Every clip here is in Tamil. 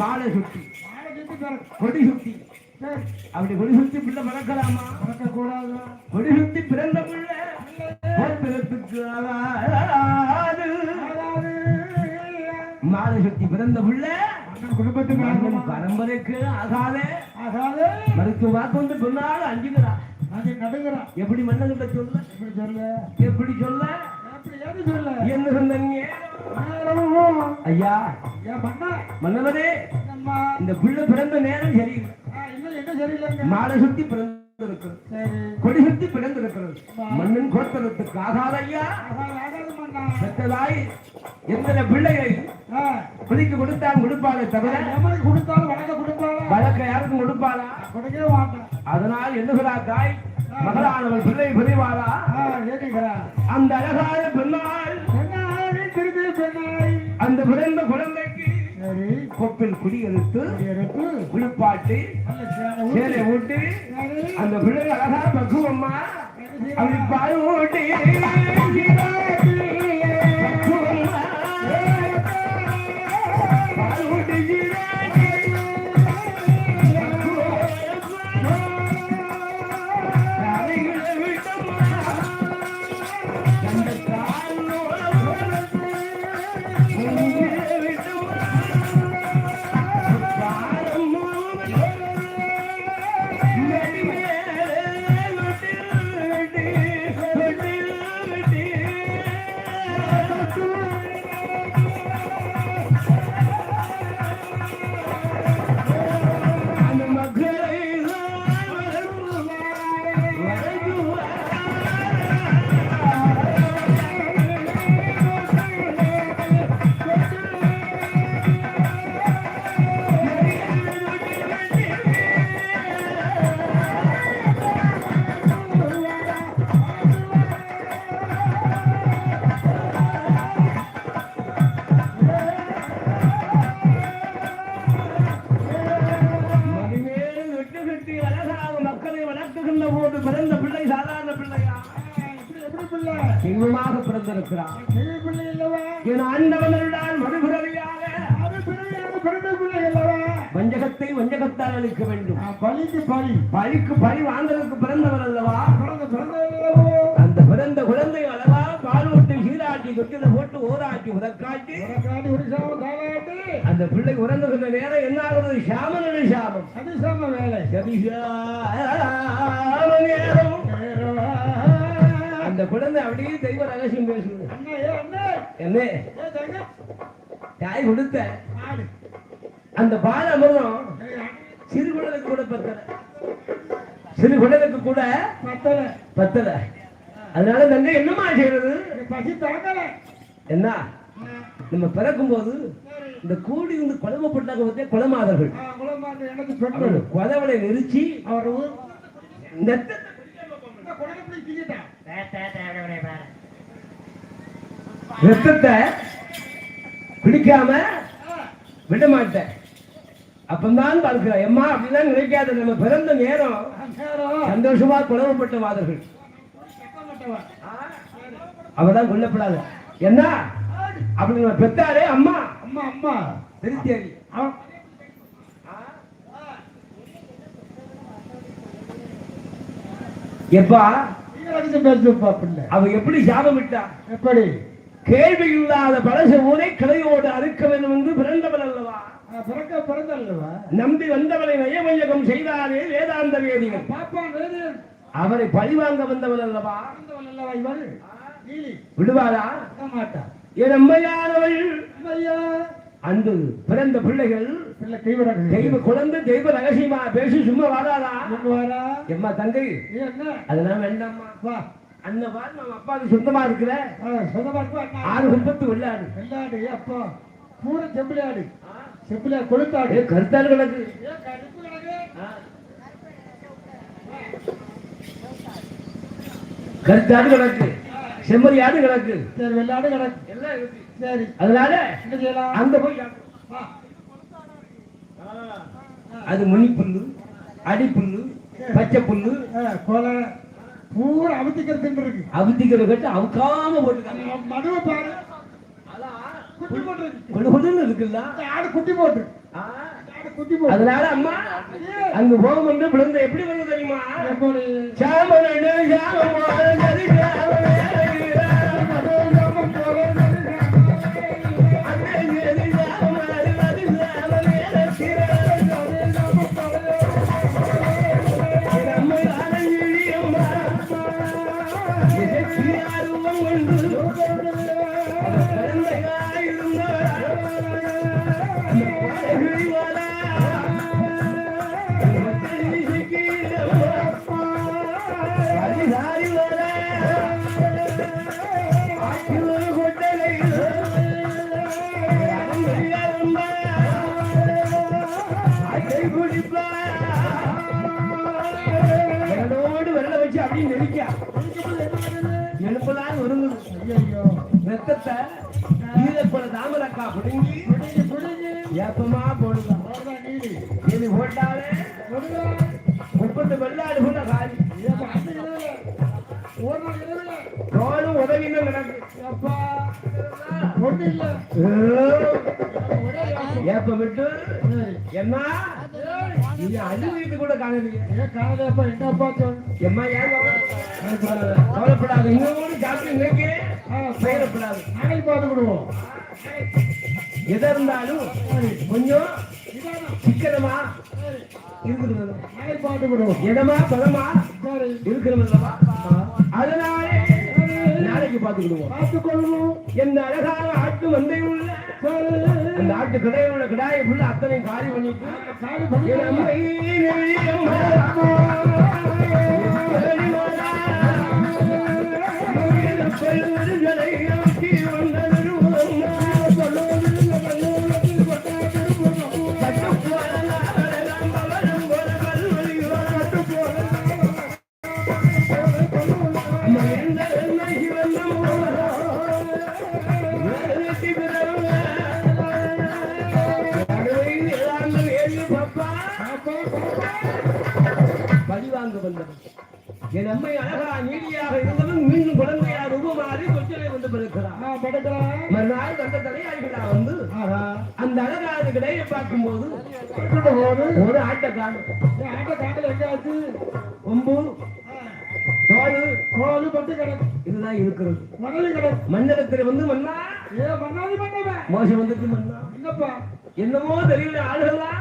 மாலை சுத்தி. கொடி அப்படி கொடி சுத்தி பிள்ளை மறக்கலாமா பிறக்கக்கூடாது கொடி சுத்தி பிறந்த பிள்ளை. மாலை சுத்தி பிறந்த பிள்ளை. குடும்பத்துக்கு மன்னன்? பரம்பரைக்கு ஆகாதே. ஆகாது. மருத்துவ வாக்கு வந்து சொன்னாலும் நடுங்கிறோம் எப்படி மன்னன்கிட்ட சொல்ல? எப்படி சொல்ல? எப்படி சொல்ல? என்ன சொன்னீங்க ஐயா மன்னவரே இந்த பிள்ளை பிறந்த நேரம் சரியில்லை. மாலை சுத்தி பிறந்திருக்கிறது. கொடி சுத்தி பிறந்திருக்கிறது. மன்னன் கோத்தரத்துக்கு ஆகாத ஐயா. பெற்றதாய் எத்தனை பிள்ளைகளை ஆ, பிடிக்கு கொடுத்தான் கொடுப்பாளே தவிர கொடுத்தாலும் வணக்கம் கொடுப்பாளா? வழக்க யாருக்கும் கொடுப்பாளா? கொடுக்கவே மாட்டான். அதனால் என்னுகிறா தாய் மகளானவள் பிள்ளை பிரிவாளா? அந்த அழகான பெண்ணால் பெண்ணாய். அந்த பிறந்த குழந்தைக்கு கொப்பில் குடியெடுத்து எடுத்து குளிப்பாட்டி சேலை ஊட்டி. அந்த பிள்ளை அழகா பக்குவம்மா அப்படி பால் ஊட்டி. என் ஆண்டவனருடான் மறுபிறவியாக வஞ்சகத்தை வஞ்சகத்தால் அளிக்க வேண்டும். பலிக்கு பலி பழிக்கு பழி வாங்குறதுக்கு பிறந்தவர் அல்லவா? அந்த பிறந்த குழந்தை அழகா பாலூட்டி சீராட்டி தொட்டில போட்டு ஓராட்டி உதக்காட்டி. அந்த பிள்ளை உறங்குகின்ற நேரம் என்ன ஆகுறது சாமனு சாமம். அதிசாம வேலை. சரிசாம நேரம். அந்த குழந்தை அப்படியே தெய்வ ரகசியம் பேசுது. என்ன? தாய் கொடுத்த அந்த பால அமிர்தம் சிறு குழந்தைக்கு கூட பத்தல. சிறு குழந்தைக்கு கூட பத்தல. பத்தல. அதனால தங்க என்னமா செய்யறது? பசி தாங்கல என்ன? நம்ம பிறக்கும் போது இந்த கூடி வந்து குழம்பப்பட்டாங்க பத்திய குளமாதர்கள் குதவளை நெரிச்சு அவர் நெத்த ரத்தத்தை பிடிக்காம விட மாட்டேன். அப்பந்தான் பார்க்கிறேன் எம்மா அப்படிலாம் நினைக்காத நம்ம பிறந்த நேரம் சந்தோஷமா குழம்பப்பட்ட வாதர்கள். அவதான் கொல்லப்படாத. என்ன? அப்படி பெத்தாரே அம்மா. அம்மா அம்மா திருத்தேரி அவன் எப்பா அவ எப்படி சாபம் விட்டா? எப்படி? கேள்வி இல்லாத பழச ஊரை கிளையோடு அறுக்க வேண்டும் என்று பிறந்தவன் அல்லவா? பிறக்க பிறந்தல்லவா? நம்பி வந்தவனை நயமையகம் செய்தாரே வேதாந்த வேதிகள். அவரை பழிவாங்க வந்தவன் அல்லவா? அல்லவா நீலி. விடுவாரா? என் அம்மையானவள். ஐயா அன்று பிறந்த பிள்ளைகள். தெய்வ குழந்தை தெய்வ ரகசியமா? பேசி சும்மா வாடாதா கொண்டு வாரா. எம்மா தங்கை. அதெல்லாம் வேண்டாம்மா. வா அண்ணன் பாரு நம்ம அப்பாவுக்கு சொந்தமா இருக்கிற சொந்தமா இருக்கு ஆறு குப்பத்து வெள்ளாடு வெள்ளாடு அப்பா. பூரா செம்பிளாடு செம்பிளாடு கொளுத்தாடு கருத்தாடு கிடக்கு. கருத்தாடு கிடக்கு. செம்மறியாடு கிடக்கு. சரி வெள்ளாடு கிடக்கு. எல்லாம் இருக்கு. சரி. அதனால என்ன செய்யலாம்? அங்க போய் அது மணி புல்லு அடி புல்லு பச்சை புல்லு கொலை. பூரா அமுத்திக்கிறது இருக்கு. அவுத்திக்கிற கட்டு அவுக்காம போட்டுருக்காங்க மனுவை பாரு. குட்டி போட்டு. கொடு கொடுன்னு இருக்குல்ல? ஆடு குட்டி போட்டு அதனால அம்மா அங்க போகும் வந்து விழுந்த எப்படி வந்து தெரியுமா? எப்படி? சாமனு. சாமம் அது வருங்குது ஐயையோ. ரத்தத்தை ஈரப்பட தாமரக்கா பிடுங்கி. ஏப்பமா போடுதான். இது போட்டாலே. முப்பத்து வெள்ளாடு கூட காலி தோளும் உதவின்னு கிடக்கு ஏப்பா, இல்ல. விட்டு. என்ன இது அழுவிட்டு கூட காணலையே ஏன் என்னப்பா சொன்ன? எம்மா ஏன் கவலைப்படாத கவலைப்படாத இன்னொரு டாக்டர் இன்னைக்கு ஆ, பெயரப்படாது நாளைக்கு பார்த்துக்கிடுவோம். எதா இருந்தாலும் கொஞ்சம்? சிக்கனமா சரி. இருக்குது நாளைக்கு பார்த்துக்கிடுவோம். இடமா பதமா. இருக்கிறவல்லவா அதனாலே நாளைக்கு பார்த்துக்கிடுவோம் பார்த்துக்கொள்வோம். எந்த அழகான ஆட்டு மந்தை உள்ள. அந்த ஆட்டு உள்ள கடாயை ஃபுல்லா அத்தனையும் காலி பண்ணிட்டு காலி என் அழகா நீதியாக இருந்தவன் மீண்டும் குழந்தையா ரூபமாறி பிறக்கிறான் நான் படுக்கிறேன். மறுநாள் வந்த தலையாளிகளா வந்து ஆஹா. அந்த அழகான கிடையை பார்க்கும்போது ஒரு ஆட்டக்காரன் என் ஆட்டை காட்டுல எங்கேயாச்சு? கொம்பு தோடு கோழி பட்டு கிடக்கு. இதுதான் இருக்கிறது மணலி கிடக்கு. மண்டலத்தில் வந்து மன்னா ஏ, மண்ணாதி மன்னவன். மோசம் வந்துட்டு மன்னா என்னப்பா? என்னமோ தெரியல ஆளுகளா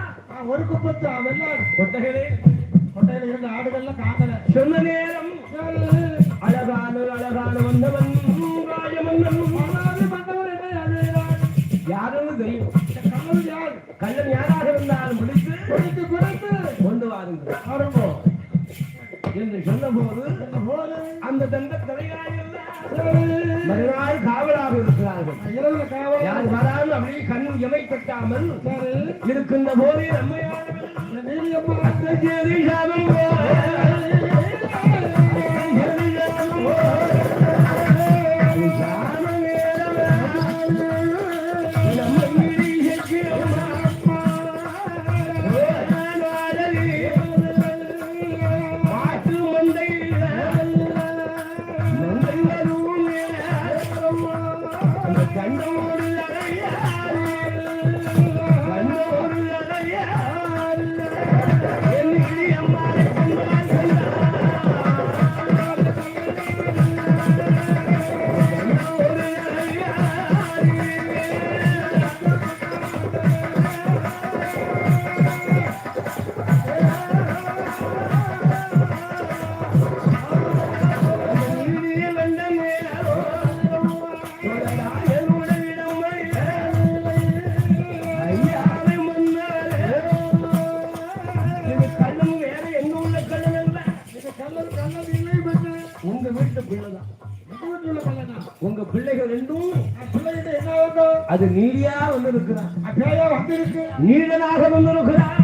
ஒரு குப்பத்தா வெள்ளாடு கொட்டகளே கொட்டையில இருந்த ஆடுகள்லாம் காணல சொன்ன நேரம் அழகான அழகான வந்தவன்? யாருன்னு தெரியும்? கள்ளன் யாராக இருந்தாலும் முடித்து கொடுத்து கொடுத்து கொண்டு வாருங்கள். என்று சொன்னபோது அந்த தந்த. மறுநாள் காவலாக இருக்கிறார்கள். யார் வராமல் அப்படியே கண் எமை கட்டாமல் சரி. இருக்கின்ற போதே நம்மையானவர்கள் இந்த நீலியம்மா. அத்தஞ்சேரி வீட்டு பிள்ளைதான்? உங்க பிள்ளைகள் ரெண்டும் என்ன? அது நீடியா வந்திருக்கிறான். நீடனாக வந்திருக்கிறான்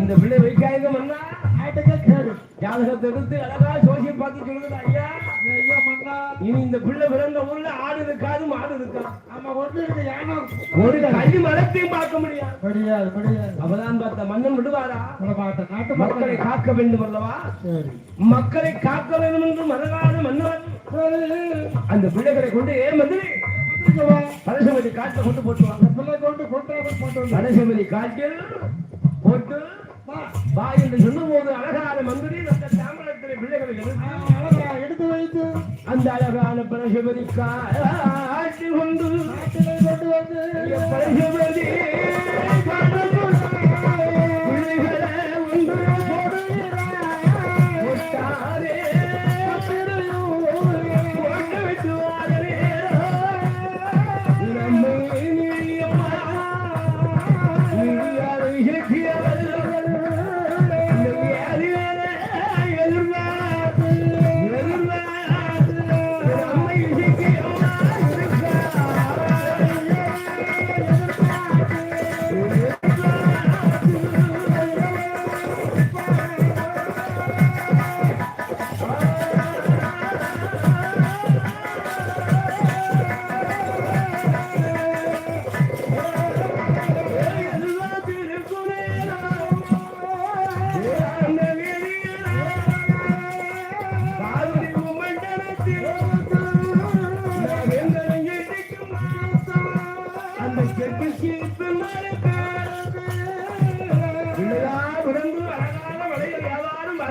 இந்த பிள்ளை ஆட்டுக்கே கேடு. ஜாதகத்தை எடுத்து அழகா ஜோசியம் பார்த்து சொல்லுது ஐயா. இனி இந்த பிள்ளை பிறந்த ஊர்ல ஆடு இருக்காது மாடு இருக்காது ஆமா, ஒண்ணு இருக்கு, யானை. ஒரு கல்வி மரத்தையும் பார்க்க முடியாது முடியாது, முடியாது. அவதான் பார்த்த மன்னன் விடுவாரா விட மாட்டேன். நாட்டு மக்களை காக்க வேண்டும் அல்லவா. மக்களை காக்க வேண்டும் என்று மன்னவன் சரி. அந்த பிள்ளைகளை கொண்டு ஏ மந்திரி. பரசுமதி காட்டில் கொண்டு போட்டு வாங்க இந்த பிள்ளை கொண்டு வந்து. பரசுமதி காட்டில் போட்டு வா. என்று சொன்னபோது அழகான மந்திரி அந்த தாம்பரத்திலே பிள்ளைகளை எடுத்து வைத்து அந்த அழகான பரசுமதி காட்டில் கொண்டு நாட்டிலே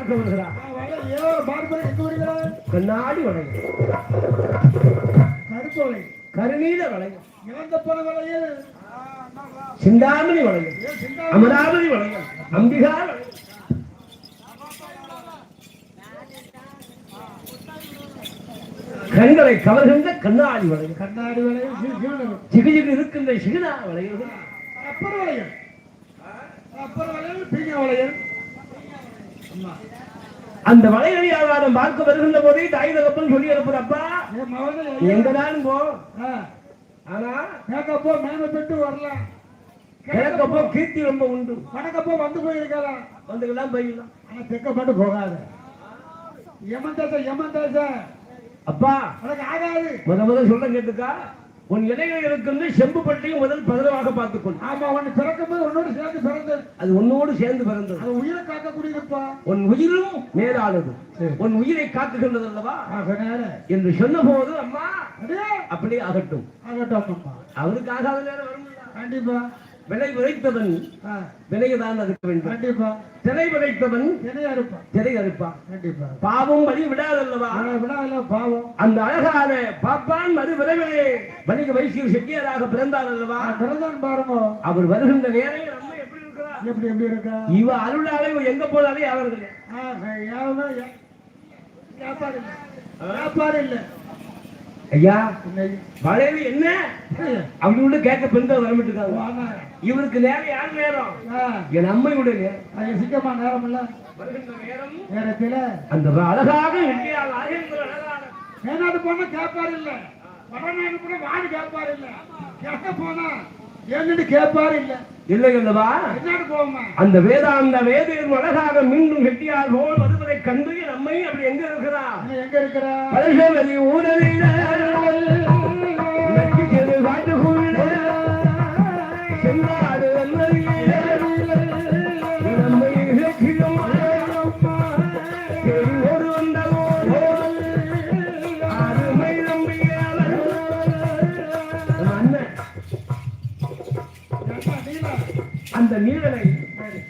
எங்க வருகிறார்? கண்ணாடி வளையம். கருப்பு வலை. கருநீல வளையம். இழந்த போன வலையில் சிந்தாமணி வளையம்? அமராவதி வளையம். அம்பிகா வளையம். கண்களை கவர்கின்ற கண்ணாடி வளையம். கண்ணாடி சிவனரும். சிகிஜிக்கு இருக்கின்ற சிகிதா வளையம். அப்பர் வளையல் அப்பர் வளையல் பீங்க வளையல் அம்மா அந்த வளையலை வியாபாரம் பார்க்க வருகின்ற போதே தாய் தகப்பன் சொல்லி என் மகனை எங்கதான் போ. ஆனா மேக்கப்போ மேல பெற்று வரலாம் கிழக்கப்போ கீர்த்தி ரொம்ப உண்டு. வடக்கப்போ வந்து போயிருக்கலாம் வந்துக்கலாம் போயிடலாம். ஆனா தெக்க மட்டும் போகாத. யமன் தேச யமன் தேச அப்பா உனக்கு ஆகாது. முத முத சொல்ல கேட்டுக்கா. உன் இலைகள் இருக்கின்ற செம்பு பட்டியும் முதல் பதனமாக பார்த்துக்கொள். ஆமா உன்னை பிறக்கும் போது உன்னோடு சேர்ந்து பிறந்தது அது உன்னோடு சேர்ந்து பிறந்தது. அது உயிரை காக்கக்கூடியதுப்பா. உன் உயிரும் மேலானது. உன் உயிரை காக்குகின்றது அல்லவா என்று சொன்ன போது அம்மா அடே அப்படியே ஆகட்டும் ஆகட்டும் அம்மா. அவருக்கு ஆகாத நேரம் வரும்ல. கண்டிப்பா. விலை விதைத்தவன் விலையதான் இருக்க வேண்டும். கண்டிப்பா. திரை விதைத்தவன் என்னையா இருப்பா திரை அறுப்பான். கண்டிப்பா. பாவம் வழி விடாதல்லவா? ஆனா விடா இல்ல பாவம். அந்த அழகான பாப்பான் மறு விரைவிலே வணிக வைசியர் செட்டியாராக பிறந்தார் அல்லவா பிறந்தான் பாருங்க. அவர் வருகின்ற நேரம் எப்படி எப்படி எப்படி இருக்கா? இவ அருளாலே எங்க போனாலே அவர்கள். வியாபாரம் இல்ல. ஐயா வளைவு என்ன? ஐயா, அவங்களோட கேட்க பெண்கள் வரமிட்டுருக்காங்க வாங்க. இவருக்கு நேரம் யார் நேரம்? என் அம்மையுடைய நேரம் அது சிக்கமா நேரம் இல்ல நேரத்துல அந்த அழகாக மேநாடு போனா கேட்பாரு இல்ல. வடநாடு போனா வாடு கேட்பாரு இல்ல. கேட்க போனா? என்னன்னு கேட்பாரு இல்ல. இல்லை அல்லவா? அந்த வேதாந்த வேதையின் அழகாக மீண்டும் வெட்டியால் போல் வருவதை கண்டு அம்மை அப்படி எங்க இருக்கிறா? எங்க இருக்கிற? பழசவதி நீலனை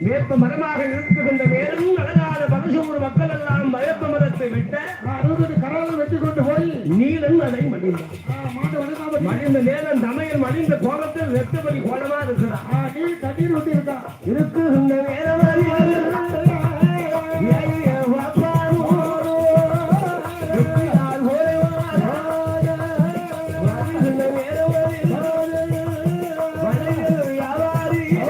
வேப்ப மரமாக இருக்குகின்ற வேறும் அழகான பரசூர் மக்கள் எல்லாம் வேப்ப மரத்தை விட்ட அறுபது கராவை வெட்டி கொண்டு போய் நீலன் அதை மடிந்தான் மடிந்த நேரம் தமையன் மடிந்த கோபத்தில் வெத்தபடி கோலமா இருக்கிறான். நீ தண்ணீர் இருக்குகின்ற நேரம்